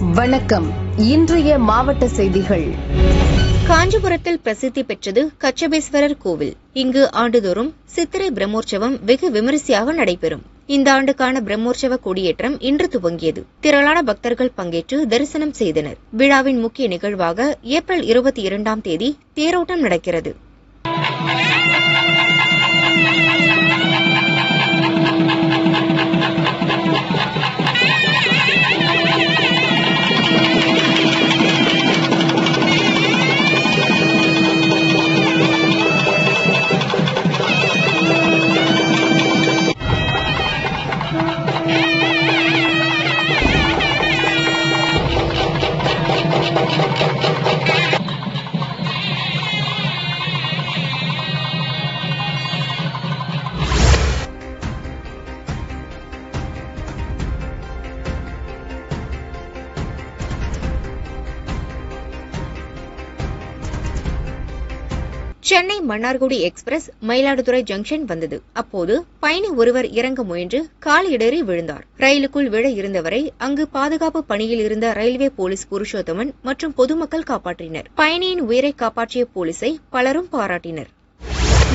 வணக்கம். இன்றைய மாவட்ட செய்திகள். காஞ்சிபுரத்தில் பிரசித்தி பெற்றது கச்சபேஸ்வரர் கோவில். இங்கு ஆண்டுதோறும் சித்திரை பிரம்மோற்சவம் வெகு விமரிசையாக நடைபெறும். இந்த ஆண்டுக்கான பிரம்மோற்சவ கொடியேற்றம் இன்று துவங்கியது. திரளான பக்தர்கள் பங்கேற்று தரிசனம் செய்தனர். விழாவின் முக்கிய நிகழ்வாக ஏப்ரல் இருபத்தி இரண்டாம் தேதி தேரோட்டம் நடக்கிறது. சென்னை மன்னார்குடி எக்ஸ்பிரஸ் மயிலாடுதுறை ஜங்ஷன் வந்தது. அப்போது பயணி ஒருவர் இறங்க முயன்று கால் இடறி விழுந்தார். ரயிலுக்குள் விழ இருந்தவரை அங்கு பாதுகாப்பு பணியில் இருந்த ரயில்வே போலீஸ் புருஷோத்தமன் மற்றும் பொதுமக்கள் காப்பாற்றினர். பயணியின் உயிரை காப்பாற்றிய போலீசை பலரும் பாராட்டினர்.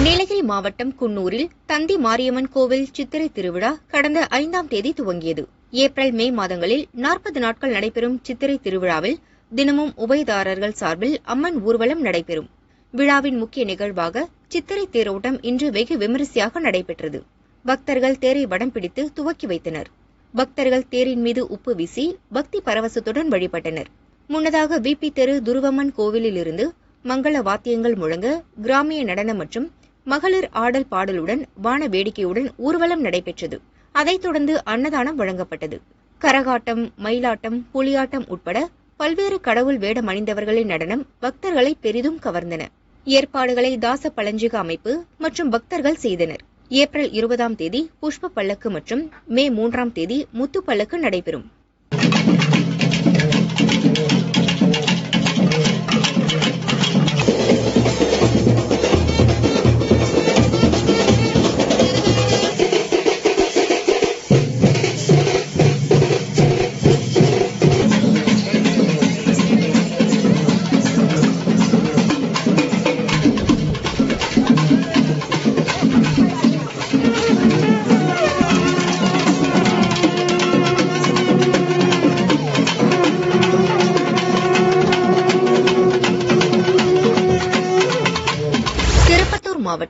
நீலகிரி மாவட்டம் குன்னூரில் தந்தி மாரியம்மன் கோவில் சித்திரை திருவிழா கடந்த ஐந்தாம் தேதி துவங்கியது. ஏப்ரல் மே மாதங்களில் நாற்பது நாட்கள் நடைபெறும் சித்திரை திருவிழாவில் தினமும் உபயதாரர்கள் சார்பில் அம்மன் ஊர்வலம் நடைபெறும். விழாவின் முக்கிய நிகழ்வாக சித்திரை தேரோட்டம் இன்று வெகு விமரிசையாக நடைபெற்றது. பக்தர்கள் தேரை வடம் பிடித்து துவக்கி வைத்தனர். பக்தர்கள் தேரின் மீது உப்பு வீசி பக்தி பரவசத்துடன் வழிபட்டனர். முன்னதாக விபி தெரு துருவம்மன் கோவிலிலிருந்து மங்கள வாத்தியங்கள் முழங்க கிராமிய நடனம் மற்றும் மகளிர் ஆடல் பாடலுடன் வான வேடிக்கையுடன் ஊர்வலம் நடைபெற்றது. அதைத் தொடர்ந்து அன்னதானம் வழங்கப்பட்டது. கரகாட்டம் மயிலாட்டம் புலியாட்டம் உட்பட பல்வேறு கடவுள் வேடம் அணிந்தவர்களின் நடனம் பக்தர்களை பெரிதும் கவர்ந்தன. ஏற்பாடுகளை தாச பழஞ்சிக அமைப்பு மற்றும் பக்தர்கள் செய்தனர். ஏப்ரல் இருபதாம் தேதி புஷ்ப பல்லக்கு மற்றும் மே மூன்றாம் தேதி முத்து பல்லக்கு நடைபெறும்.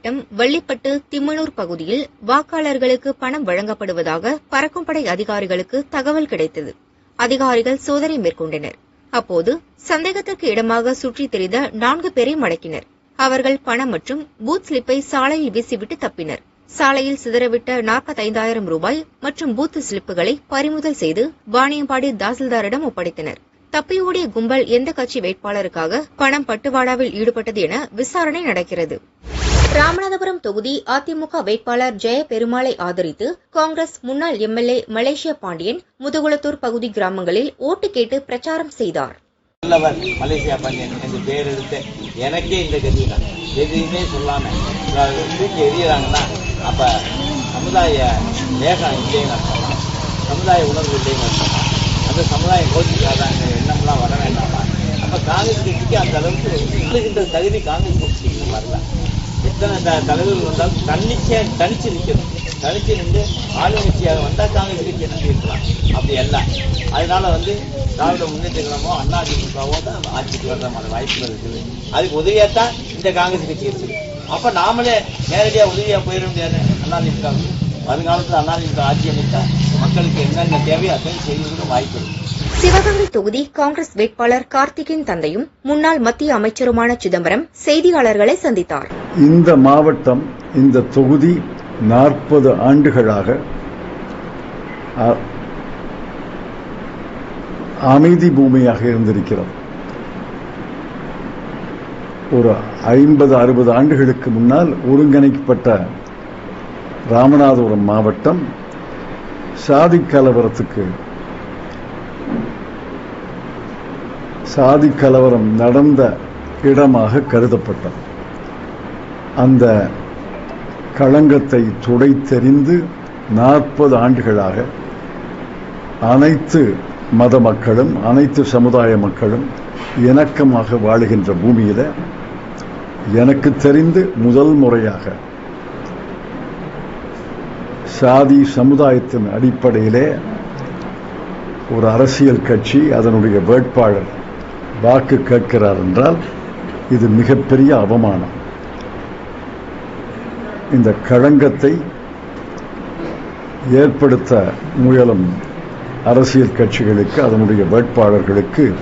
மாவட்டம் வள்ளிப்பட்டு திம்மனூர் பகுதியில் வாக்காளர்களுக்கு பணம் வழங்கப்படுவதாக பறக்கும்படை அதிகாரிகளுக்கு தகவல் கிடைத்தது. அதிகாரிகள் சோதனை மேற்கொண்டனர். அப்போது சந்தேகத்திற்கு இடமாக சுற்றித் தெரிந்த நான்கு பேரை மடக்கினர். அவர்கள் பணம் மற்றும் பூத் ஸ்லிப்பை சாலையில் வீசிவிட்டு தப்பினர். சாலையில் சிதறவிட்ட நாற்பத்தைந்தாயிரம் ரூபாய் மற்றும் பூத் ஸ்லிப்புகளை பறிமுதல் செய்து வாணியம்பாடி தாசில்தாரிடம் ஒப்படைத்தனர். தப்பியோடிய கும்பல் எந்த கட்சி வேட்பாளருக்காக பணம் பட்டுவாடாவில் ஈடுபட்டது என விசாரணை நடக்கிறது. ராமநாதபுரம் தொகுதி அதிமுக வேட்பாளர் ஜெயபெருமாளை ஆதரித்து காங்கிரஸ் முன்னாள் எம்எல்ஏ மலேசிய பாண்டியன் முதுகுளத்தூர் பகுதி கிராமங்களில் ஓட்டு கேட்டு பிரச்சாரம் செய்தார். நல்லவர் மலேசியா பாண்டியன் என்று பேர் எடுத்து எனக்கே இந்த கதி தான் எதையுமே சொல்லாம தூக்கி எறியறாங்கன்னா அப்ப சமுதாய வேகம் இல்லைன்னு அர்த்தமா சமுதாய உணர்வு இல்லைன்னு அர்த்தமா அந்த சமுதாய கோச்சிக்காதாங்க எண்ணம்லாம் வர வேண்டாமா? அப்ப காங்கிரஸ் கட்சிக்கு அந்த அளவுக்கு தகுதி காங்கிரஸ் கட்சிக்கு வரல எத்தனை த- தலைவர்கள் வந்தால் தன்னிச்சையா தனிச்சு நிற்கணும் தனிச்சு நின்று ஆளுங்கட்சியாக வந்தால் காங்கிரஸ் கட்சி என்ன இருக்கலாம் அப்படி எல்லாம் அதனால வந்து திராவிட முன்னேற்ற கழகமோ அண்ணா திமுகவோ தான் ஆட்சிக்கு வர்ற மாதிரி வாய்ப்புகள் இருக்குது. அதுக்கு உதவியாக தான் இந்த காங்கிரஸ் கட்சி இருக்குது. அப்போ நாமளே நேரடியாக உதவியாக போயிட முடியாது அண்ணா திமுக வருங்காலத்தில் அண்ணா திமுக ஆட்சி அமைத்தால் மக்களுக்கு என்னென்ன தேவையோ அத்தனை செய்வதற்கு வாய்ப்பு இருக்குது சிவகங்கை தொகுதி காங்கிரஸ் வேட்பாளர் கார்த்திகின் தந்தையும் முன்னாள் மத்திய அமைச்சருமான சிதம்பரம் செய்தியாளர்களை சந்தித்தார். இந்த மாவட்டம் இந்த தொகுதி நாற்பது ஆண்டுகளாக அமைதி பூமியாக இருந்திருக்கிறது. ஒரு ஐம்பது அறுபது ஆண்டுகளுக்கு முன்னால் ஒருங்கிணைக்கப்பட்ட ராமநாதபுரம் மாவட்டம் சாதி கலவரத்துக்கு சாதி கலவரம் நடந்த இடமாக கருதப்பட்டது. அந்த களங்கத்தை துடைத்தெறிந்து நாற்பது ஆண்டுகளாக அனைத்து மத மக்களும் அனைத்து சமுதாய மக்களும் இணக்கமாக வாழுகின்ற பூமியில எனக்கு தெரிந்து முதல் முறையாக சாதி சமுதாயத்தின் அடிப்படையிலே ஒரு அரசியல் கட்சி அதனுடைய வேட்பாளர் வாக்கு கேட்கிறார் என்றால் இது மிகப்பெரிய அவமானம். இந்த களங்கத்தை ஏற்படுத்த முயலும் அரசியல் கட்சிகளுக்கு அதனுடைய வேட்பாளர்களுக்கு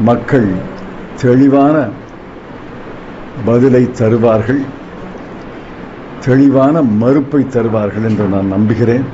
மக்கள் தெளிவான பதிலை தருவார்கள் தெளிவான மறுப்பை தருவார்கள் என்று நான் நம்புகிறேன்.